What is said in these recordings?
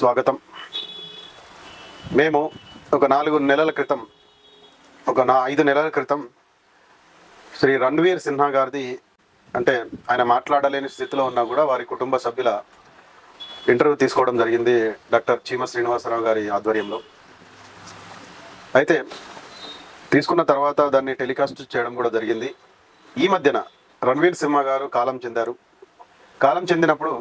స్వాగతం. మేము ఒక నాలుగు నెలల క్రితం ఒక నా ఐదు నెలల క్రితం శ్రీ రణ్వీర్ సిన్హా గారిది అంటే ఆయన మాట్లాడలేని స్థితిలో ఉన్నా కూడా వారి కుటుంబ సభ్యుల ఇంటర్వ్యూ తీసుకోవడం జరిగింది డాక్టర్ చీమ శ్రీనివాసరావు గారి ఆధ్వర్యంలో. అయితే తీసుకున్న తర్వాత దాన్ని టెలికాస్ట్ చేయడం కూడా జరిగింది. ఈ మధ్యన రణ్వీర్ సింహ గారు కాలం చెందారు. కాలం చెందినప్పుడు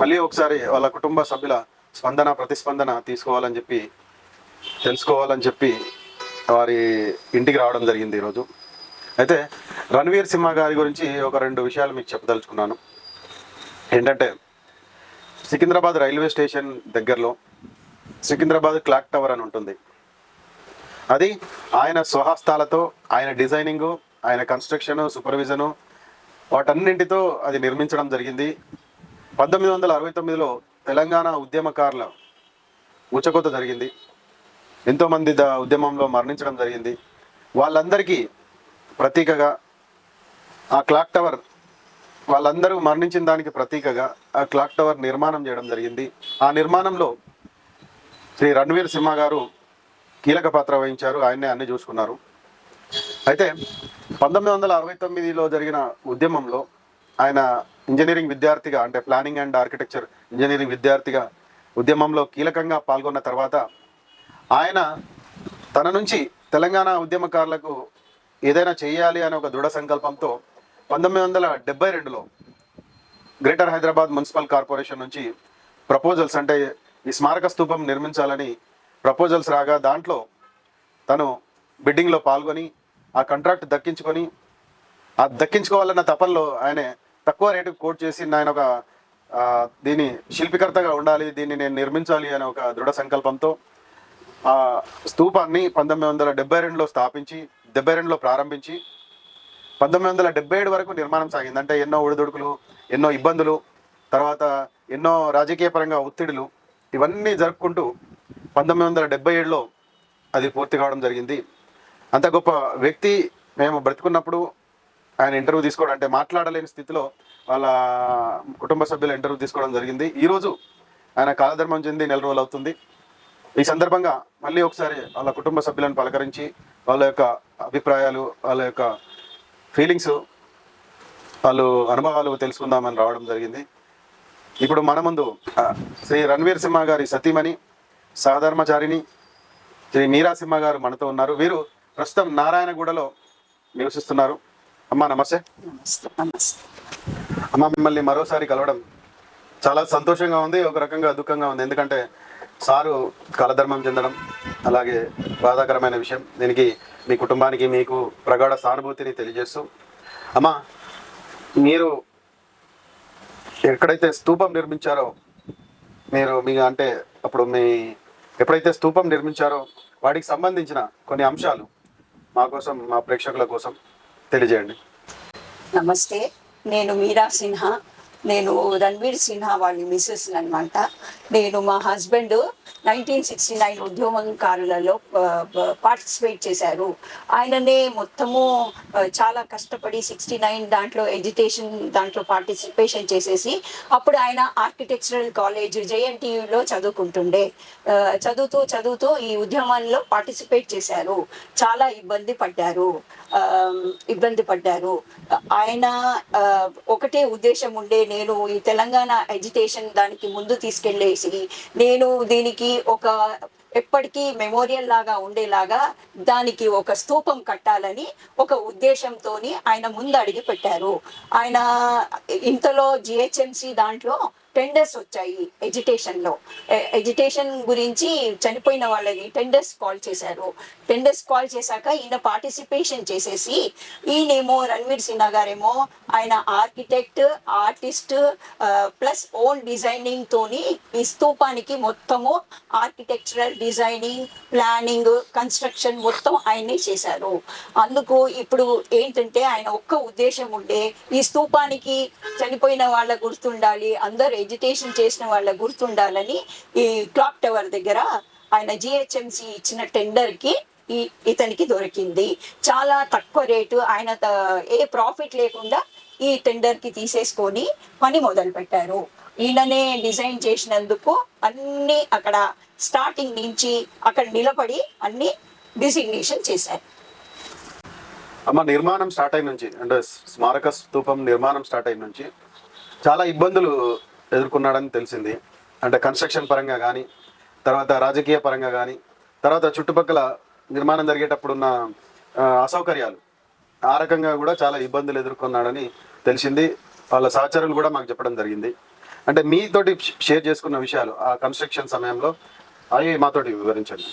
మళ్ళీ ఒకసారి వాళ్ళ కుటుంబ సభ్యుల స్పందన ప్రతిస్పందన తీసుకోవాలని చెప్పి తెలుసుకోవాలని చెప్పి వారి ఇంటికి రావడం జరిగింది ఈరోజు. అయితే రణ్వీర్ సింహ గారి గురించి ఒక రెండు విషయాలు మీకు చెప్పదలుచుకున్నాను. ఏంటంటే సికింద్రాబాద్ రైల్వే స్టేషన్ దగ్గరలో సికింద్రాబాద్ క్లాక్ టవర్ అని ఉంటుంది. అది ఆయన స్వహస్తాలతో ఆయన డిజైనింగు ఆయన కన్స్ట్రక్షను సూపర్విజను వాటన్నింటితో అది నిర్మించడం జరిగింది. పంతొమ్మిది వందల అరవై తొమ్మిదిలో తెలంగాణ ఉద్యమకారుల ఉచకొత జరిగింది. ఎంతోమంది ద ఉద్యమంలో మరణించడం జరిగింది. వాళ్ళందరికీ ప్రతీకగా ఆ క్లాక్ టవర్ వాళ్ళందరూ మరణించిన దానికి ప్రతీకగా ఆ క్లాక్ టవర్ నిర్మాణం చేయడం జరిగింది. ఆ నిర్మాణంలో శ్రీ రణ్వీర్ సింహ గారు కీలక పాత్ర వహించారు. ఆయన్నే అన్ని చూసుకున్నారు. అయితే పంతొమ్మిది వందల అరవై తొమ్మిదిలో జరిగిన ఉద్యమంలో ఆయన ఇంజనీరింగ్ విద్యార్థిగా అంటే ప్లానింగ్ అండ్ ఆర్కిటెక్చర్ ఇంజనీరింగ్ విద్యార్థిగా ఉద్యమంలో కీలకంగా పాల్గొన్న తర్వాత ఆయన తన నుంచి తెలంగాణ ఉద్యమకారులకు ఏదైనా చేయాలి అనే ఒక దృఢ సంకల్పంతో పంతొమ్మిది వందల డెబ్బై రెండులో గ్రేటర్ హైదరాబాద్ మున్సిపల్ కార్పొరేషన్ నుంచి ప్రపోజల్స్ అంటే ఈ స్మారక స్తూపం నిర్మించాలని ప్రపోజల్స్ రాగా దాంట్లో తను బిడ్డింగ్లో పాల్గొని ఆ కాంట్రాక్ట్ దక్కించుకొని ఆ దక్కించుకోవాలన్న తపనలో ఆయన తక్కువ రేటుకు కోట్ చేసి ఆయన ఒక దీని శిల్పికర్తగా ఉండాలి దీన్ని నేను నిర్మించాలి అనే ఒక దృఢ సంకల్పంతో ఆ స్తూపాన్ని పంతొమ్మిది వందల డెబ్బై రెండులో స్థాపించి డెబ్బై రెండులో ప్రారంభించి పంతొమ్మిది వందల డెబ్బై ఏడు వరకు నిర్మాణం సాగింది. అంటే ఎన్నో ఒడిదుడుకులు ఎన్నో ఇబ్బందులు తర్వాత ఎన్నో రాజకీయ పరంగా ఒత్తిడులు ఇవన్నీ జరుపుకుంటూ పంతొమ్మిది వందల డెబ్బై ఏడులో అది పూర్తి కావడం జరిగింది. అంత గొప్ప వ్యక్తి మేము బ్రతుకున్నప్పుడు ఆయన ఇంటర్వ్యూ తీసుకోవడం అంటే మాట్లాడలేని స్థితిలో వాళ్ళ కుటుంబ సభ్యుల ఇంటర్వ్యూ తీసుకోవడం జరిగింది. ఈరోజు ఆయన కాలధర్మం చెంది నెల రోజులు అవుతుంది. ఈ సందర్భంగా మళ్ళీ ఒకసారి వాళ్ళ కుటుంబ సభ్యులను పలకరించి వాళ్ళ యొక్క అభిప్రాయాలు వాళ్ళ యొక్క ఫీలింగ్స్ వాళ్ళు అనుభవాలు తెలుసుకుందామని రావడం జరిగింది. ఇప్పుడు మన ముందు శ్రీ రణ్వీర్ సింహ గారి సతీమణి సహధర్మచారిణి శ్రీ మీరా సింహ గారు మనతో ఉన్నారు. వీరు ప్రస్తుతం నారాయణగూడలో నివసిస్తున్నారు. అమ్మా నమస్తే. అమ్మ మిమ్మల్ని మరోసారి కలవడం చాలా సంతోషంగా ఉంది ఒక రకంగా దుఃఖంగా ఉంది. ఎందుకంటే సారు కలధర్మం చెందడం అలాగే బాధాకరమైన విషయం. దీనికి మీ కుటుంబానికి మీకు ప్రగాఢ సానుభూతిని తెలియజేస్తూ. అమ్మా మీరు ఎక్కడైతే స్తూపం నిర్మించారో మీరు మీ అంటే అప్పుడు మీ ఎప్పుడైతే స్తూపం నిర్మించారో వాటికి సంబంధించిన కొన్ని అంశాలు మా కోసం మా ప్రేక్షకుల కోసం తెలియజేయండి. నమస్తే నేను మీరా సిన్హా. నేను రణ్వీర్ సిన్హా వాళ్ళ మిస్సెస్ అనమాట నేను మా హస్బెండ్ నైన్టీన్ సిక్స్టీ నైన్ ఉద్యమంకారులలో పార్టిసిపేట్ చేశారు. ఆయననే మొత్తము చాలా కష్టపడి సిక్స్టీ నైన్ దాంట్లో ఎడ్యుకేషన్ దాంట్లో పార్టిసిపేషన్ చేసేసి అప్పుడు ఆయన ఆర్కిటెక్చరల్ కాలేజ్ జేఎన్టీయులో చదువుకుంటుండే. చదువుతూ చదువుతూ ఈ ఉద్యమంలో పార్టిసిపేట్ చేశారు. చాలా ఇబ్బంది పడ్డారు. ఇబ్బంది పడ్డారు. ఆయన ఒకటే ఉద్దేశం ఉండే నేను ఈ తెలంగాణ ఎడ్యుకేషన్ దానికి ముందు తీసుకెళ్ళేసి నేను దీనికి ఒక ఎప్పటికీ మెమోరియల్ లాగా ఉండేలాగా దానికి ఒక స్తూపం కట్టాలని ఒక ఉద్దేశంతో ఆయన ముందు అడిగి పెట్టారు. ఆయన ఇంతలో జిహెచ్ఎంసి దాంట్లో టెండర్స్ వచ్చాయి ఎడ్యుకేషన్లో. ఎడ్యుకేషన్ గురించి చనిపోయిన వాళ్ళని టెండర్స్ కాల్ చేశారు. టెండర్స్ కాల్ చేశాక ఈయన పార్టిసిపేషన్ చేసేసి ఈయనేమో రణ్వీర్ సిన్హా గారేమో ఆయన architect artist plus own designing తోని ఈ స్తూపానికి మొత్తము ఆర్కిటెక్చరల్ డిజైనింగ్ ప్లానింగ్ కన్స్ట్రక్షన్ మొత్తం ఆయనే చేశారు. అందుకు ఇప్పుడు ఏంటంటే ఆయన ఒక్క ఉద్దేశం ఉండే ఈ స్తూపానికి చనిపోయిన వాళ్ళ గుర్తుండాలి అందరు ఎడ్యుకేషన్ చేసిన వాళ్ళ గుర్తుండాలని ఈ క్లాక్ టవర్ దగ్గర ఆయన జిహెచ్ఎంసి ఇచ్చిన టెండర్కి ఈ ఇతనికి దొరికింది. చాలా తక్కువ రేటు ఆయన ఏ ప్రాఫిట్ లేకుండా ఈ టెండర్కి తీసేసుకొని పని మొదలు పెట్టారు ఈయననే డిజైన్ చేసినందుకు అన్ని అక్కడ స్టార్టింగ్ నుంచి అక్కడ నిలబడి అన్ని డిసిగ్నేషన్ చేశారు. అమ్మ నిర్మాణం స్టార్ట్ అయిన నుంచి అంటే స్మారక స్తూపం నిర్మాణం స్టార్ట్ అయిన నుంచి చాలా ఇబ్బందులు ఎదుర్కొన్నాడని తెలిసింది. అంటే కన్స్ట్రక్షన్ పరంగా కానీ తర్వాత రాజకీయ పరంగా కానీ తర్వాత చుట్టుపక్కల నిర్మాణం జరిగేటప్పుడున్న అసౌకర్యాలు ఆ రకంగా కూడా చాలా ఇబ్బందులు ఎదుర్కొన్నాడని తెలిసింది. వాళ్ళ సహచరులు కూడా మాకు చెప్పడం జరిగింది. అంటే మీతోటి షేర్ చేసుకున్న విషయాలు ఆ కన్స్ట్రక్షన్ సమయంలో అవి మాతోటి వివరించండి.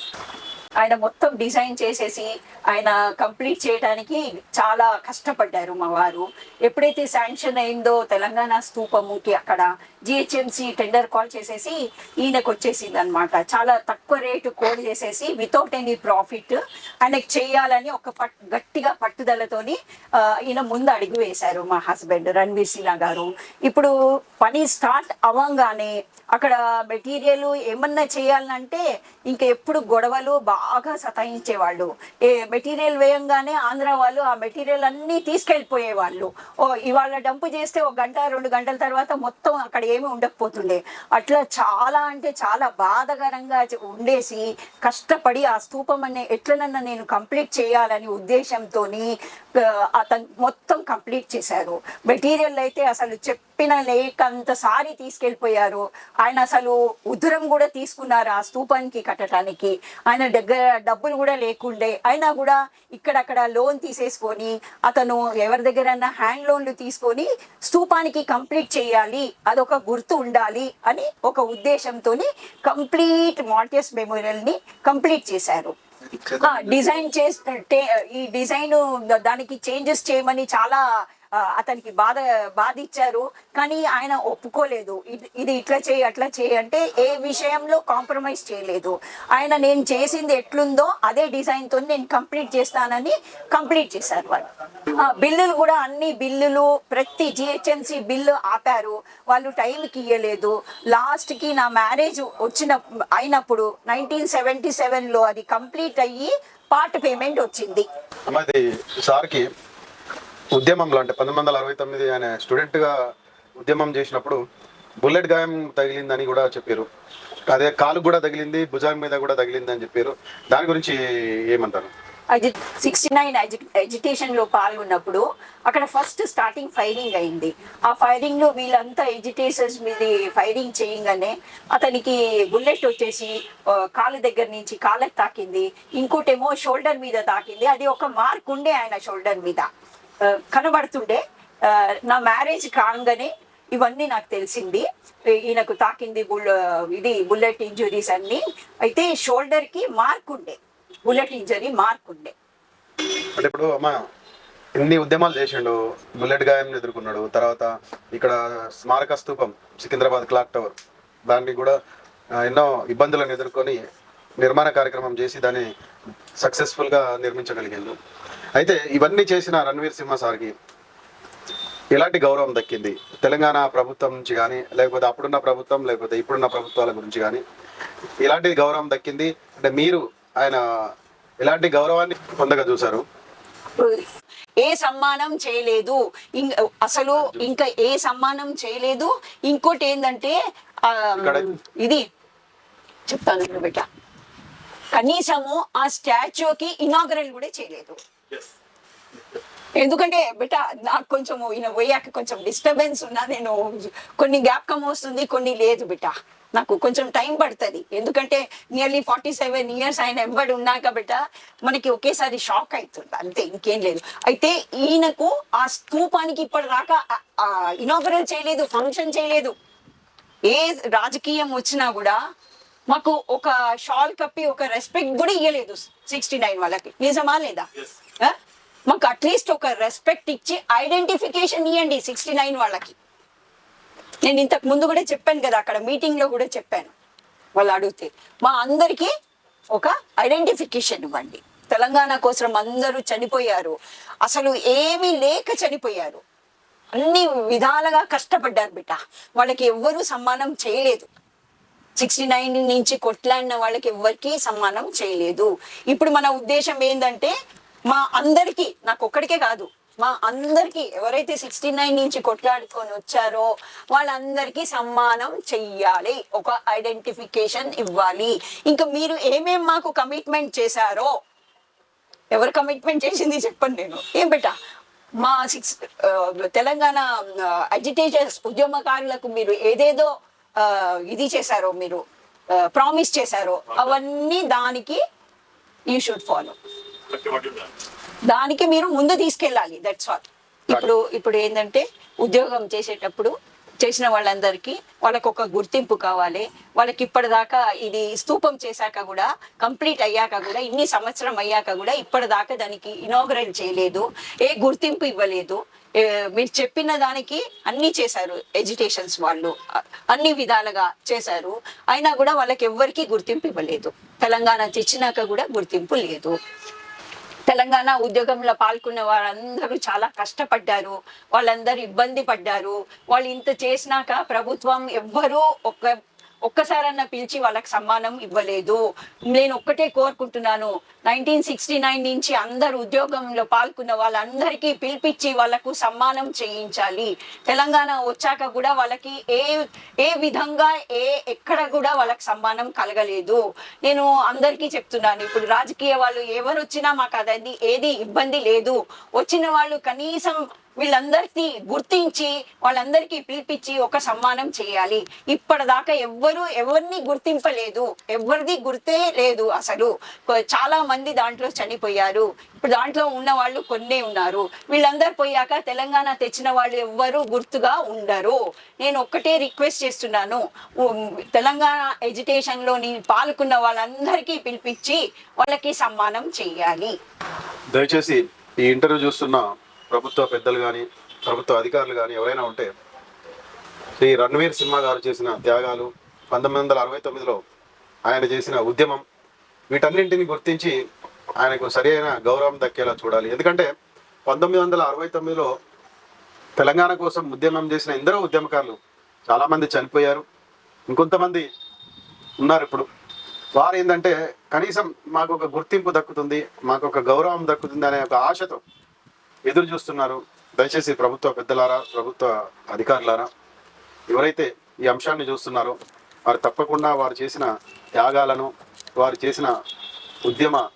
ఆయన మొత్తం డిజైన్ చేసేసి ఆయన కంప్లీట్ చేయడానికి చాలా కష్టపడ్డారు మా వారు. ఎప్పుడైతే శాంక్షన్ అయిందో తెలంగాణ స్తూపముకి అక్కడ జిహెచ్ఎంసి టెండర్ కాల్ చేసేసి ఈయనకు వచ్చేసింది అనమాట చాలా తక్కువ రేటు కోడ్ చేసేసి వితౌట్ ఎనీ ప్రాఫిట్ ఆయనకు చేయాలని ఒక పట్ గట్టిగా పట్టుదలతోని ఈయన ముందు అడుగు వేశారు మా హస్బెండ్ రణ్వీర్ సిన్హా గారు. ఇప్పుడు పని స్టార్ట్ అవ్వంగానే అక్కడ మెటీరియల్ ఏమన్నా చేయాలంటే ఇంకా ఎప్పుడు గొడవలు బాగా సతాయించేవాళ్ళు. ఏ మెటీరియల్ వేయంగానే ఆంధ్ర వాళ్ళు ఆ మెటీరియల్ అన్నీ తీసుకెళ్ళిపోయేవాళ్ళు. ఓ ఇవాళ డంపు చేస్తే ఒక గంట రెండు గంటల తర్వాత మొత్తం అక్కడ ఏమి ఉండకపోతుండే. అట్లా చాలా అంటే చాలా బాధకరంగా ఉండేసి కష్టపడి ఆ స్థూపం అనే ఎట్లనన్నా నేను కంప్లీట్ చేయాలని ఉద్దేశంతో అతను మొత్తం కంప్లీట్ చేశారు. మెటీరియల్ అయితే అసలు చెప్ చెప్పిన లేకంతసారి తీసుకెళ్ళిపోయారు. ఆయన అసలు ఉదురం కూడా తీసుకున్నారు ఆ స్తూపానికి కట్టడానికి ఆయన దగ్గర డబ్బులు కూడా లేకుండే. అయినా కూడా ఇక్కడక్కడ లోన్ తీసేసుకొని అతను ఎవరి దగ్గరైనా హ్యాండ్ లోన్లు తీసుకొని స్తూపానికి కంప్లీట్ చేయాలి అదొక గుర్తు ఉండాలి అని ఒక ఉద్దేశంతో కంప్లీట్ మార్టియస్ మెమోరియల్ని కంప్లీట్ చేశారు. డిజైన్ చేస్తే ఈ డిజైన్ దానికి చేంజెస్ చేయమని చాలా అతనికి బాధ బాధ ఇచ్చారు కానీ ఆయన ఒప్పుకోలేదు. ఇది- ఇది ఇట్లా చేయి అట్లా చేయి అంటే ఏ విషయంలో కాంప్రమైజ్ చేయలేదు. ఆయన నేను చేసింది ఎట్లుందో అదే డిజైన్తో నేను కంప్లీట్ చేస్తానని కంప్లీట్ చేశారు వాళ్ళు. బిల్లులు కూడా అన్ని బిల్లులు ప్రతి జిహెచ్ఎంసి బిల్లు ఆపారు. వాళ్ళు టైంకి ఇవ్వలేదు లాస్ట్కి నా మ్యారేజ్ వచ్చిన అయినప్పుడు నైన్టీన్ సెవెంటీ సెవెన్లో అది కంప్లీట్ అయ్యి పార్ట్ పేమెంట్ వచ్చింది. సార్కి ఉద్యమంలో అంటే పంతొమ్మిది వందల అరవై తొమ్మిది ఆయన స్టూడెంట్గా ఉద్యమం చేసినప్పుడు బుల్లెట్ గాయం తగిలిందని కూడా చెప్పారు. అదే కాలు కూడా తగిలింది భుజం మీద కూడా తగిలింది అని చెప్పారు. దాని గురించి ఏమంటారు? సిక్స్టీ నైన్ ఎడ్యుకేషన్లో పాల్గొన్నప్పుడు అక్కడ ఫస్ట్ స్టార్టింగ్ ఫైరింగ్ అయింది. ఆ ఫైరింగ్లో వీళ్ళంతా ఎడ్యుటేషన్స్ మీద ఫైరింగ్ చేయగానే అతనికి బుల్లెట్ వచ్చేసి కాలు దగ్గర నుంచి కాళ్ళకి తాకింది. ఇంకోటేమో షోల్డర్ మీద తాకింది. అది ఒక మార్క్ ఉండే ఆయన షోల్డర్ మీద. కనబడుతుండే. నా మ్యారేజ్ కాగానే ఇవన్నీ నాకు తెలిసింది. ఈయనకు తాకింది బుల్ ఇది బుల్లెట్ ఇంజురీస్ అన్ని. అయితే షోల్డర్కి మార్క్ ఉండే. బుల్లెట్ ఇంజరీ మార్క్ ఉండే. అంటే ఇప్పుడు అమ్మా ఎన్ని ఉద్యమాలు చేసిండు. బుల్లెట్ గాయం ఎదుర్కొన్నాడు. తర్వాత ఇక్కడ స్మారక స్తూపం సికింద్రాబాద్ క్లాక్ టవర్. దాన్ని కూడా ఎన్నో ఇబ్బందులను ఎదుర్కొని నిర్మాణ కార్యక్రమం చేసి దాన్ని సక్సెస్ఫుల్గా నిర్మించగలిగాడు. అయితే ఇవన్నీ చేసిన రణవీర్ సింహ సార్కి ఎలాంటి గౌరవం దక్కింది? తెలంగాణ ప్రభుత్వం నుంచి కానీ లేకపోతే అప్పుడున్న ప్రభుత్వం లేకపోతే ఇప్పుడున్న ప్రభుత్వాల గురించి కానీ ఎలాంటి గౌరవం దక్కింది? అంటే మీరు ఆయన ఎలాంటి గౌరవాన్ని పొందగా చూసారు ఏ సమ్మానం చేయలేదు. అసలు ఇంకా ఏ సమ్మానం చేయలేదు. ఇంకోటి ఏంటంటే ఇది చెప్తాను బిడ్డ. కనీసము ఆ స్టాచ్యూకి ఇనాగరల్ కూడా చేయలేదు. ఎందుకంటే బిడ్డ నాకు కొంచెం ఈయన పోయాక కొంచెం డిస్టర్బెన్స్ ఉన్నా నేను కొన్ని జ్ఞాపకం వస్తుంది కొన్ని లేదు బిడ్డ. నాకు కొంచెం టైం పడుతుంది. ఎందుకంటే నియర్లీ ఫార్టీ సెవెన్ ఇయర్స్ ఆయన ఎంబడి ఉన్నాక బిడ్డ మనకి ఒకేసారి షాక్ అవుతుంది అంతే ఇంకేం లేదు. అయితే ఈయనకు ఆ స్థూపానికి ఇప్పటి దాకా ఇనాగరల్ చేయలేదు ఫంక్షన్ చేయలేదు. ఏ రాజకీయం వచ్చినా కూడా మాకు ఒక షాల్ కప్పి ఒక రెస్పెక్ట్ కూడా ఇవ్వలేదు సిక్స్టీ నైన్ వాళ్ళకి. నిజమా లేదా? మాకు అట్లీస్ట్ ఒక రెస్పెక్ట్ ఇచ్చి ఐడెంటిఫికేషన్ ఇవ్వండి సిక్స్టీ నైన్ వాళ్ళకి. నేను ఇంతకు ముందు కూడా చెప్పాను కదా అక్కడ మీటింగ్లో కూడా చెప్పాను. వాళ్ళు అడిగితే మా అందరికీ ఒక ఐడెంటిఫికేషన్ ఇవ్వండి. తెలంగాణ కోసం అందరూ చనిపోయారు. అసలు ఏమీ లేక చనిపోయారు. అన్ని విధాలుగా కష్టపడ్డారు బిడ్డ. వాళ్ళకి ఎవ్వరూ సమ్మానం చేయలేదు. సిక్స్టీ నైన్ నుంచి కొట్లాడిన వాళ్ళకి ఎవ్వరికీ సమ్మానం చేయలేదు. ఇప్పుడు మన ఉద్దేశం ఏంటంటే మా అందరికీ నాకు ఒక్కడికే కాదు మా అందరికీ ఎవరైతే సిక్స్టీ నైన్ నుంచి కొట్లాడుకొని వచ్చారో వాళ్ళందరికీ సమ్మానం చెయ్యాలి. ఒక ఐడెంటిఫికేషన్ ఇవ్వాలి. ఇంకా మీరు ఏమేం మాకు కమిట్మెంట్ చేశారో ఎవరు కమిట్మెంట్ చేసింది చెప్పండి నేను. ఏం బెటా? మా సిక్స్ తెలంగాణ అజిటేటర్స్ ఉద్యమకారులకు మీరు ఏదేదో ఇది చేశారో మీరు ప్రామిస్ చేశారో అవన్నీ దానికి యూ షుడ్ ఫాలో దానికి మీరు ముందు తీసుకెళ్ళాలి దట్స్ ఆల్ ఇప్పుడు ఇప్పుడు ఏంటంటే ఉద్యోగం చేసేటప్పుడు చేసిన వాళ్ళందరికీ వాళ్ళకు ఒక గుర్తింపు కావాలి. వాళ్ళకి ఇప్పటిదాకా ఇది స్తూపం చేశాక కూడా కంప్లీట్ అయ్యాక కూడా ఇన్ని సంవత్సరం అయ్యాక కూడా ఇప్పటిదాకా దానికి ఇనాగ్రేట్ చేయలేదు ఏ గుర్తింపు ఇవ్వలేదు. మీరు చెప్పిన దానికి అన్ని చేశారు ఎడ్యుకేషన్స్ వాళ్ళు. అన్ని విధాలుగా చేశారు. అయినా కూడా వాళ్ళకి ఎవ్వరికీ గుర్తింపు ఇవ్వలేదు. తెలంగాణ తెచ్చినాక కూడా గుర్తింపు లేదు. తెలంగాణ ఉద్యోగంలో పాల్గొన్న వారందరూ చాలా కష్టపడ్డారు. వాళ్ళందరూ ఇబ్బంది పడ్డారు. వాళ్ళు ఇంత చేసినాక ప్రభుత్వం ఎవ్వరూ ఒక ఒక్కసారన్నా పిలిచి వాళ్ళకి సమ్మానం ఇవ్వలేదు. నేను ఒక్కటే కోరుకుంటున్నాను. నైన్టీన్ సిక్స్టీ నైన్ నుంచి అందరు ఉద్యోగంలో పాల్గొన్న వాళ్ళందరికీ పిలిపించి వాళ్ళకు సమ్మానం చేయించాలి. తెలంగాణ వచ్చాక కూడా వాళ్ళకి ఏ ఏ విధంగా ఏ ఎక్కడ కూడా వాళ్ళకి సమ్మానం కలగలేదు. నేను అందరికీ చెప్తున్నాను ఇప్పుడు రాజకీయ వాళ్ళు ఎవరు వచ్చినా మాకు అదండి ఏది ఇబ్బంది లేదు. వచ్చిన వాళ్ళు కనీసం వీళ్ళందరికీ గుర్తించి వాళ్ళందరికీ పిలిపించి ఒక సమ్మానం చేయాలి. ఇప్పటిదాకా ఎవ్వరు ఎవరిని గుర్తింపలేదు. ఎవరిది గుర్తే లేదు అసలు. చాలా మంది దాంట్లో చనిపోయారు. ఇప్పుడు దాంట్లో ఉన్న వాళ్ళు కొన్నే ఉన్నారు. వీళ్ళందరు పోయాక తెలంగాణ తెచ్చిన వాళ్ళు ఎవ్వరు గుర్తుగా ఉండరు. నేను ఒక్కటే రిక్వెస్ట్ చేస్తున్నాను. తెలంగాణ ఎడ్యుకేషన్లో నేను పాల్గొన్న వాళ్ళందరికీ పిలిపించి వాళ్ళకి సమ్మానం చేయాలి. దయచేసి ఈ ఇంటర్వ్యూ చూస్తున్న ప్రభుత్వ పెద్దలు కానీ ప్రభుత్వ అధికారులు కానీ ఎవరైనా ఉంటే శ్రీ రణ్వీర్ సినిమా గారు చేసిన త్యాగాలు పంతొమ్మిది వందల అరవై తొమ్మిదిలో ఆయన చేసిన ఉద్యమం వీటన్నింటిని గుర్తించి ఆయనకు సరైన గౌరవం దక్కేలా చూడాలి. ఎందుకంటే పంతొమ్మిది వందల అరవై తొమ్మిదిలో తెలంగాణ కోసం ఉద్యమం చేసిన ఎందరో ఉద్యమకారులు చాలామంది చనిపోయారు. ఇంకొంతమంది ఉన్నారు ఇప్పుడు. వారు ఏంటంటే కనీసం మాకు ఒక గుర్తింపు దక్కుతుంది మాకు ఒక గౌరవం దక్కుతుంది అనే ఒక ఆశతో ఎదురు చూస్తున్నారు. దయచేసి ప్రభుత్వ పెద్దలారా ప్రభుత్వ అధికారులారా ఎవరైతే ఈ అంశాన్ని చూస్తున్నారో వారు తప్పకుండా వారు చేసిన త్యాగాలను వారు చేసిన ఉద్యమ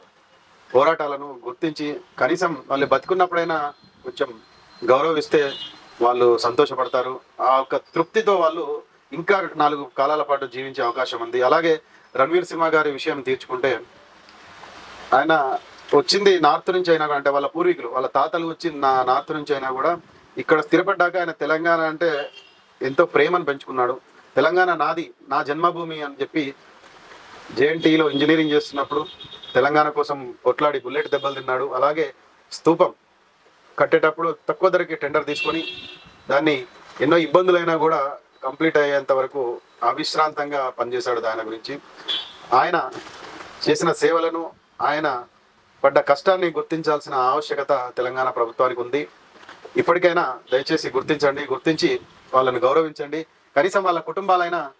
పోరాటాలను గుర్తించి కనీసం వాళ్ళు బతికున్నప్పుడైనా కొంచెం గౌరవిస్తే వాళ్ళు సంతోషపడతారు. ఆ యొక్క తృప్తితో వాళ్ళు ఇంకా నాలుగు కాలాల పాటు జీవించే అవకాశం ఉంది. అలాగే రణవీర్ సింహ గారి విషయం తీర్చుకుంటే ఆయన వచ్చింది నార్త్ నుంచి అయినా కూడా అంటే వాళ్ళ పూర్వీకులు వాళ్ళ తాతలు వచ్చి నా నార్త్ నుంచి అయినా కూడా ఇక్కడ స్థిరపడ్డాక ఆయన తెలంగాణ అంటే ఎంతో ప్రేమను పెంచుకున్నాడు. తెలంగాణ నాది నా జన్మభూమి అని చెప్పి జేఎన్టీలో ఇంజనీరింగ్ చేస్తున్నప్పుడు తెలంగాణ కోసం కొట్లాడి బుల్లెట్ దెబ్బలు తిన్నాడు. అలాగే స్తూపం కట్టేటప్పుడు తక్కువ ధరకి టెండర్ తీసుకొని దాన్ని ఎన్నో ఇబ్బందులైనా కూడా కంప్లీట్ అయ్యేంత వరకు అవిశ్రాంతంగా పనిచేశాడు దాని గురించి. ఆయన చేసిన సేవలను ఆయన పడ్డ కష్టాన్ని గుర్తించాల్సిన ఆవశ్యకత తెలంగాణ ప్రభుత్వానికి ఉంది. ఇప్పటికైనా దయచేసి గుర్తించండి గుర్తించి వాళ్ళని గౌరవించండి. కనీసం వాళ్ళ కుటుంబాలైనా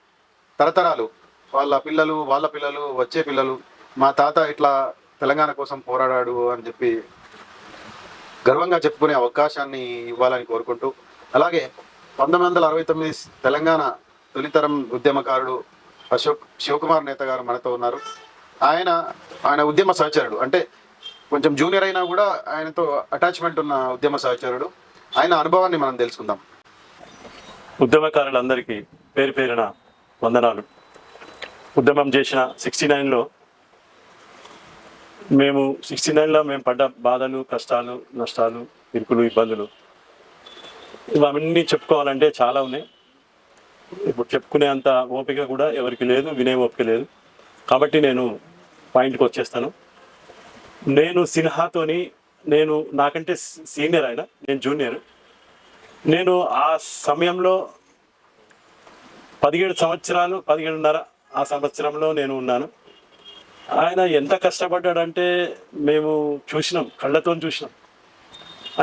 తరతరాలు వాళ్ళ పిల్లలు వాళ్ళ పిల్లలు వచ్చే పిల్లలు మా తాత ఇట్లా తెలంగాణ కోసం పోరాడాడు అని చెప్పి గర్వంగా చెప్పుకునే అవకాశాన్ని ఇవ్వాలని కోరుకుంటూ అలాగే పంతొమ్మిది వందల అరవై తొమ్మిది తెలంగాణ తొలితరం ఉద్యమకారుడు అశోక్ శివకుమార్ నేత గారు మనతో ఉన్నారు. ఆయన ఆయన ఉద్యమ సహచరుడు. అంటే కొంచెం జూనియర్ అయినా కూడా ఆయనతో అటాచ్మెంట్ ఉన్న ఉద్యమ సహచరుడు. ఆయన అనుభవాన్ని మనం తెలుసుకుందాం. ఉద్యమకారులందరికీ పేరు పేరున వందనాలు. ఉద్యమం చేసిన సిక్స్టీ నైన్లో మేము సిక్స్టీ నైన్లో మేము పడ్డ బాధలు కష్టాలు నష్టాలు ఇరుకులు ఇబ్బందులు ఇవన్నీ చెప్పుకోవాలంటే చాలా ఉన్నాయి. ఇప్పుడు చెప్పుకునే అంత ఓపిక కూడా ఎవరికి లేదు వినే ఓపిక లేదు. కాబట్టి నేను పాయింట్కి వచ్చేస్తాను. నేను సిన్హాతోని నేను నాకంటే సీనియర్ ఆయన నేను జూనియర్. నేను ఆ సమయంలో పదిహేడు సంవత్సరాలు పదిహేడున్నర ఆ సంవత్సరంలో నేను ఉన్నాను. ఆయన ఎంత కష్టపడ్డాడంటే మేము చూసినాం కళ్ళతో చూసినాం.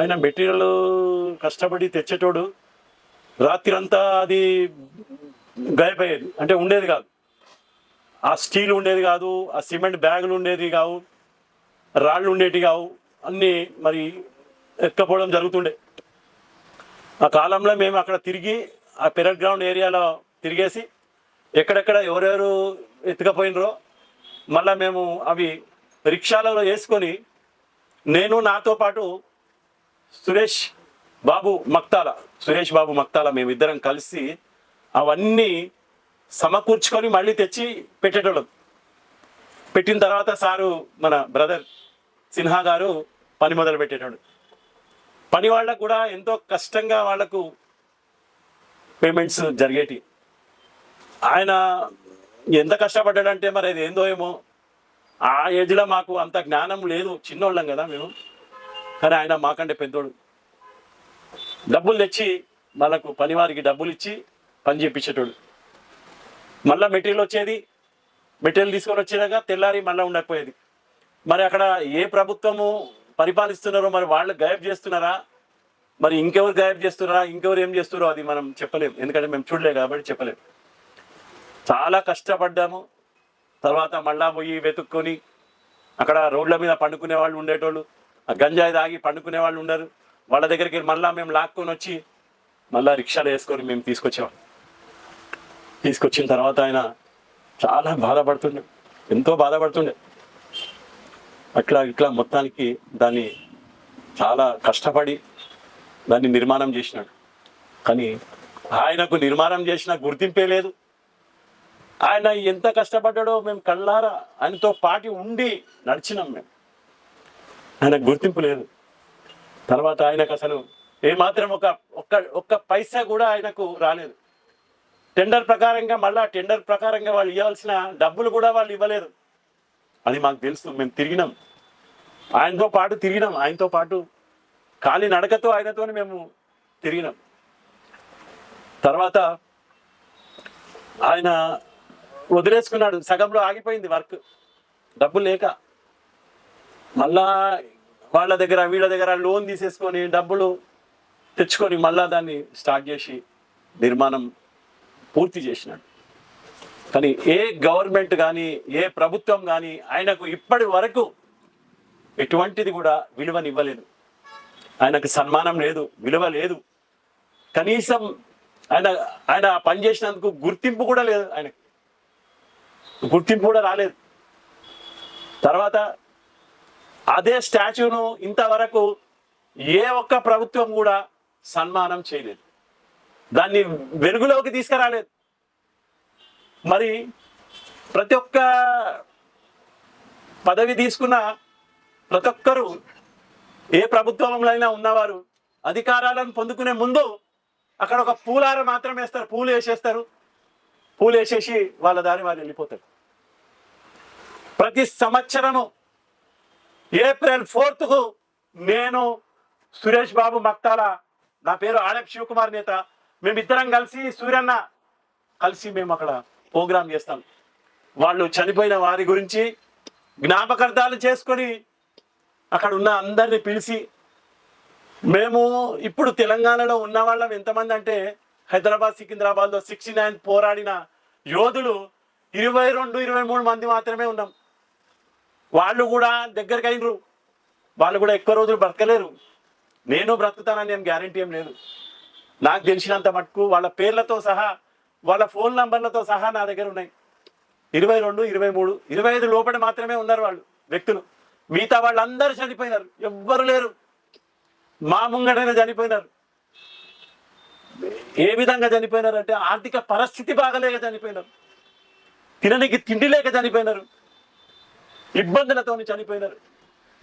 ఆయన మెటీరియల్ కష్టపడి తెచ్చేటోడు రాత్రి అంతా అది గాయపోయేది అంటే ఉండేది కాదు. ఆ స్టీల్ ఉండేది కాదు ఆ సిమెంట్ బ్యాగులు ఉండేది కావు. రాళ్ళు ఉండేవి కావు. అన్నీ మరి ఎక్కపోవడం జరుగుతుండే. ఆ కాలంలో మేము అక్కడ తిరిగి ఆ పెరడ్ గ్రౌండ్ ఏరియాలో తిరిగేసి ఎక్కడెక్కడ ఎవరెవరు ఎత్తుకపోయినరో మళ్ళీ మేము అవి రిక్షాలలో వేసుకొని నేను నాతో పాటు సురేష్ బాబు మక్తాల సురేష్ బాబు మక్తాల మేమిద్దరం కలిసి అవన్నీ సమకూర్చుకొని మళ్ళీ తెచ్చి పెట్టేటోళ్ళం. పెట్టిన తర్వాత సారు మన బ్రదర్ సిన్హా గారు పని మొదలు పెట్టేటోడు పని వాళ్ళకు కూడా ఎంతో కష్టంగా వాళ్ళకు పేమెంట్స్ జరిగేటి. ఆయన ఎంత కష్టపడ్డాడంటే మరి అది ఏందో ఏమో. ఆ ఏజ్లో మాకు అంత జ్ఞానం లేదు చిన్నోళ్ళం కదా మేము. కానీ ఆయన మాకంటే పెద్దోడు. డబ్బులు తెచ్చి వాళ్ళకు పనివారికి డబ్బులు ఇచ్చి పని చేయించేటోడు మళ్ళీ మెటీరియల్ వచ్చేది మెటీరియల్ తీసుకొని వచ్చేదాకా తెల్లారి మళ్ళీ ఉండకపోయేది. మరి అక్కడ ఏ ప్రభుత్వము పరిపాలిస్తున్నారో మరి వాళ్ళు గాయబ్ చేస్తున్నారా? మరి ఇంకెవరు గాయబ్ చేస్తున్నారా? ఇంకెవరు ఏం చేస్తున్నారో అది మనం చెప్పలేము ఎందుకంటే మేము చూడలే కాబట్టి చెప్పలేము చాలా కష్టపడ్డాము. తర్వాత మళ్ళా పోయి వెతుక్కొని అక్కడ రోడ్ల మీద పండుకునే వాళ్ళు ఉండేటోళ్ళు ఆ గంజాయి తాగి పండుకునే వాళ్ళు ఉండరు. వాళ్ళ దగ్గరికి మళ్ళా మేము లాక్కొని వచ్చి మళ్ళా రిక్షాలు వేసుకొని మేము తీసుకొచ్చేవాళ్ళం. తీసుకొచ్చిన తర్వాత ఆయన చాలా బాధపడుతుండే. ఎంతో బాధపడుతుండే. అట్లా ఇట్లా మొత్తానికి దాన్ని చాలా కష్టపడి దాన్ని నిర్మాణం చేసినాడు. కానీ ఆయనకు నిర్మాణం చేసిన గుర్తింపే లేదు. ఆయన ఎంత కష్టపడ్డాడో మేము కళ్ళారా ఆయనతో పాటి ఉండి నడిచినాం మేము ఆయన గుర్తింపు లేదు. తర్వాత ఆయనకు అసలు ఏమాత్రం ఒక ఒక్క ఒక్క పైసా కూడా ఆయనకు రాలేదు. టెండర్ ప్రకారంగా మళ్ళా టెండర్ ప్రకారంగా వాళ్ళు ఇవ్వాల్సిన డబ్బులు కూడా వాళ్ళు ఇవ్వలేదు. అది మాకు తెలుసు. మేము తిరిగినాం. ఆయనతో పాటు తిరిగినాం. ఆయనతో పాటు ఖాళీ నడకతో ఆయనతో మేము తిరిగినాం. తర్వాత ఆయన వదిలేసుకున్నాడు. సగంలో ఆగిపోయింది వర్క్. డబ్బులు లేక. మళ్ళా వాళ్ళ దగ్గర వీళ్ళ దగ్గర లోన్ తీసేసుకొని డబ్బులు తెచ్చుకొని మళ్ళా దాన్ని స్టార్ట్ చేసి నిర్మాణం పూర్తి చేసినాడు. కానీ ఏ గవర్నమెంట్ కానీ ఏ ప్రభుత్వం కానీ ఆయనకు ఇప్పటి వరకు ఎటువంటిది కూడా విలువనివ్వలేదు. ఆయనకు సన్మానం లేదు విలువ లేదు. కనీసం ఆయన ఆయన పని చేసినందుకు గుర్తింపు కూడా లేదు ఆయనకు. గుర్తింపు కూడా రాలేదు. తర్వాత అదే స్టాచ్యూను ఇంతవరకు ఏ ఒక్క ప్రభుత్వం కూడా సన్మానం చేయలేదు. దాన్ని వెలుగులోకి తీసుకురాలేదు. మరి ప్రతి ఒక్క పదవి తీసుకున్న ప్రతి ఒక్కరు ఏ ప్రభుత్వంలో అయినా ఉన్నవారు అధికారాలను పొందుకునే ముందు అక్కడ ఒక పూలార మాత్రం వేస్తారు. పూలు వేసేస్తారు. పూలు వేసేసి వాళ్ళ దారి వారు వెళ్ళిపోతారు. ప్రతి సంవత్సరము ఏప్రిల్ ఫోర్త్కు నేను సురేష్ బాబు మక్తాల నా పేరు ఆడప్ శివకుమార్ నేత. మేమిద్దరం కలిసి సూర్యన్న కలిసి మేము అక్కడ ప్రోగ్రాం చేస్తాం. వాళ్ళు చనిపోయిన వారి గురించి జ్ఞాపకార్థాలు చేసుకొని అక్కడ ఉన్న అందరిని పిలిచి మేము ఇప్పుడు తెలంగాణలో ఉన్న వాళ్ళం ఎంతమంది అంటే హైదరాబాద్ సికింద్రాబాద్లో సిక్స్టీ నైన్ పోరాడిన యోధులు ఇరవై రెండు ఇరవై మూడు మంది మాత్రమే ఉన్నాం. వాళ్ళు కూడా దగ్గరికి అయినరు. వాళ్ళు కూడా ఎక్కువ రోజులు బ్రతకలేరు. నేను బ్రతుకుతానని ఏం గ్యారంటీ ఏం లేదు. నాకు తెలిసినంత మటుకు వాళ్ళ పేర్లతో సహా వాళ్ళ ఫోన్ నంబర్లతో సహా నా దగ్గర ఉన్నాయి. ఇరవై రెండు ఇరవై మూడు ఇరవై ఐదు లోపల మాత్రమే ఉన్నారు వాళ్ళు వ్యక్తులు. మిగతా వాళ్ళందరూ చనిపోయినారు. ఎవ్వరు లేరు. మా ముంగటనే చనిపోయినారు. ఏ విధంగా చనిపోయినారు అంటే ఆర్థిక పరిస్థితి బాగలేక చనిపోయినారు. తిననికి తిండి లేక చనిపోయినారు. ఇబ్బందులతో చనిపోయినారు.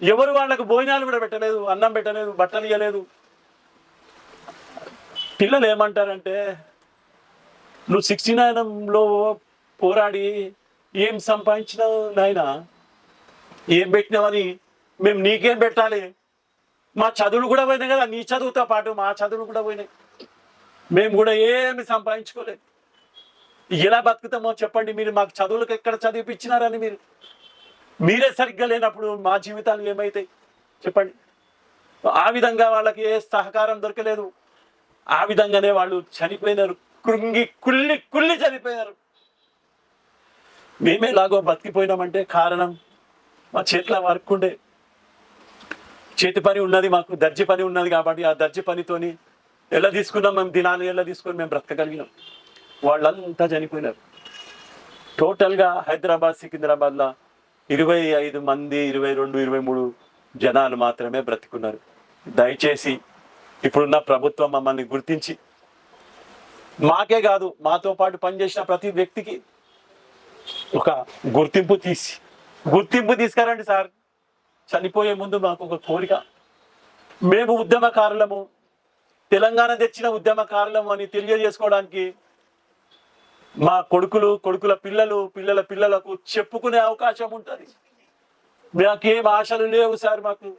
ఎవరు వాళ్ళకు భోజనాలు కూడా పెట్టలేదు అన్నం పెట్టలేదు బట్టలు ఇవ్వలేదు పిల్లలు ఏమంటారంటే నువ్వు సిక్స్టీ నైన్లో పోరాడి ఏం సంపాదించినావు నాయన ఏం పెట్టినావని మేము నీకేం పెట్టాలి? మా చదువులు కూడా పోయినాయి కదా నీ చదువుతో పాటు మా చదువులు కూడా పోయినాయి. మేము కూడా ఏమి సంపాదించుకోలేదు. ఎలా బతుకుతామో చెప్పండి మీరు మాకు చదువులకు ఎక్కడ చదివిపించినారని మీరు. మీరే సరిగ్గా లేనప్పుడు మా జీవితాలు ఏమైతాయి? చెప్పండి. ఆ విధంగా వాళ్ళకి ఏ సహకారం దొరకలేదు. ఆ విధంగానే వాళ్ళు చనిపోయినారు. కృంగి కుళ్ళి కుళ్ళి చనిపోయారు. మేమే లాగో బతికిపోయినామంటే కారణం మా చేతిలో వర్క్ ఉండే. చేతి పని ఉన్నది మాకు దర్జీ పని ఉన్నది కాబట్టి ఆ దర్జీ పనితోని ఎలా తీసుకున్నాం మేము దినాలు ఎలా తీసుకొని మేము బ్రతకగలిగినాం. వాళ్ళంతా చనిపోయినారు. టోటల్గా హైదరాబాద్ సికింద్రాబాద్లో ఇరవై ఐదు మంది ఇరవై రెండు ఇరవై మూడు జనాలు మాత్రమే బ్రతికున్నారు. దయచేసి ఇప్పుడున్న ప్రభుత్వం మమ్మల్ని గుర్తించి మాకే కాదు మాతో పాటు పనిచేసిన ప్రతి వ్యక్తికి ఒక గుర్తింపు తీసి గుర్తింపు తీసుకురండి సార్. చనిపోయే ముందు మాకు ఒక కోరిక. మేము ఉద్యమకారులము తెలంగాణ తెచ్చిన ఉద్యమకారులము అని తెలియజేసుకోవడానికి మా కొడుకులు కొడుకుల పిల్లలు పిల్లల పిల్లలకు చెప్పుకునే అవకాశం ఉంటుంది. మాకేం ఆశలు లేవు సార్ మాకు.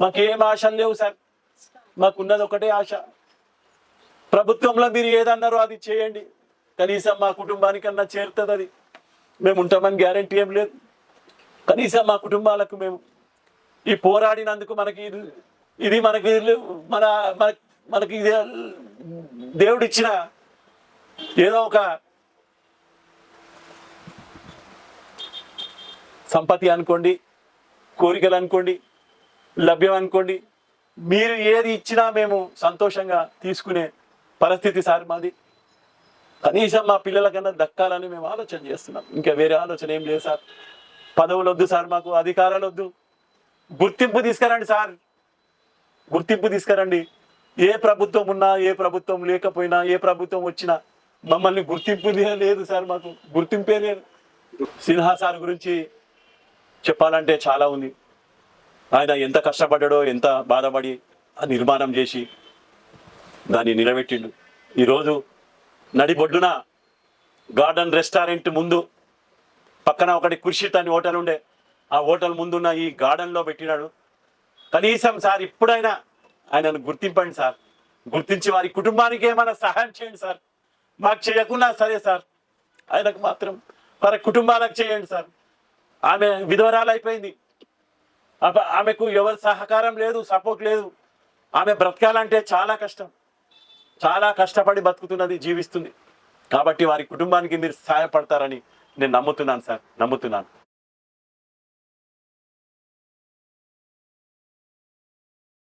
మాకేం ఆశలు లేవు సార్. మాకున్నది ఒకటే ఆశ. ప్రభుత్వంలో మీరు ఏదన్నారో అది చేయండి. కనీసం మా కుటుంబానికన్నా చేరుతుంది అది. మేము ఉంటామని గ్యారంటీ ఏం లేదు. కనీసం మా కుటుంబాలకు మేము ఈ పోరాడినందుకు మనకి ఇది- ఇది మనకి మన మన- మనకి ఇది దేవుడిచ్చిన ఏదో ఒక సంపత్తి అనుకోండి కోరికలు అనుకోండి లభ్యం అనుకోండి మీరు ఏది ఇచ్చినా మేము సంతోషంగా తీసుకునే పరిస్థితి సార్ మాది. కనీసం మా పిల్లలకన్నా దక్కాలని మేము ఆలోచన చేస్తున్నాం. ఇంకా వేరే ఆలోచన ఏం లేదు సార్. పదవులు వద్దు సార్ మాకు అధికారాలు వద్దు. గుర్తింపు తీసుకురండి సార్. గుర్తింపు తీసుకురండి. ఏ ప్రభుత్వం ఉన్నా ఏ ప్రభుత్వం లేకపోయినా ఏ ప్రభుత్వం వచ్చినా మమ్మల్ని గుర్తింపు లేదు సార్ మాకు. గుర్తింపే లేదు. సిన్హా సార్ గురించి చెప్పాలంటే చాలా ఉంది. ఆయన ఎంత కష్టపడ్డాడో ఎంత బాధపడి ఆ నిర్మాణం చేసి దాన్ని నిలబెట్టిండు. ఈరోజు నడిబొడ్డున గార్డెన్ రెస్టారెంట్ ముందు పక్కన ఒకటి కుర్షిత్ అని హోటల్ ఉండే. ఆ హోటల్ ముందున్న ఈ గార్డెన్లో పెట్టినాడు. కనీసం సార్ ఇప్పుడైనా ఆయనను గుర్తింపండి సార్. గుర్తించి వారి కుటుంబానికి ఏమైనా సహాయం చేయండి సార్. మాకు చేయకున్నా సరే సార్. ఆయనకు మాత్రం వారి కుటుంబాలకు చేయండి సార్. ఆమె విధవరాలు అయిపోయింది. ఆమెకు ఎవరి సహకారం లేదు సపోర్ట్ లేదు. ఆమె బ్రతకాలంటే చాలా కష్టం. చాలా కష్టపడి బతుకుతున్నది జీవిస్తుంది. కాబట్టి వారి కుటుంబానికి మీరు సహాయపడతారని నేను నమ్ముతున్నాను సార్ నమ్ముతున్నాను.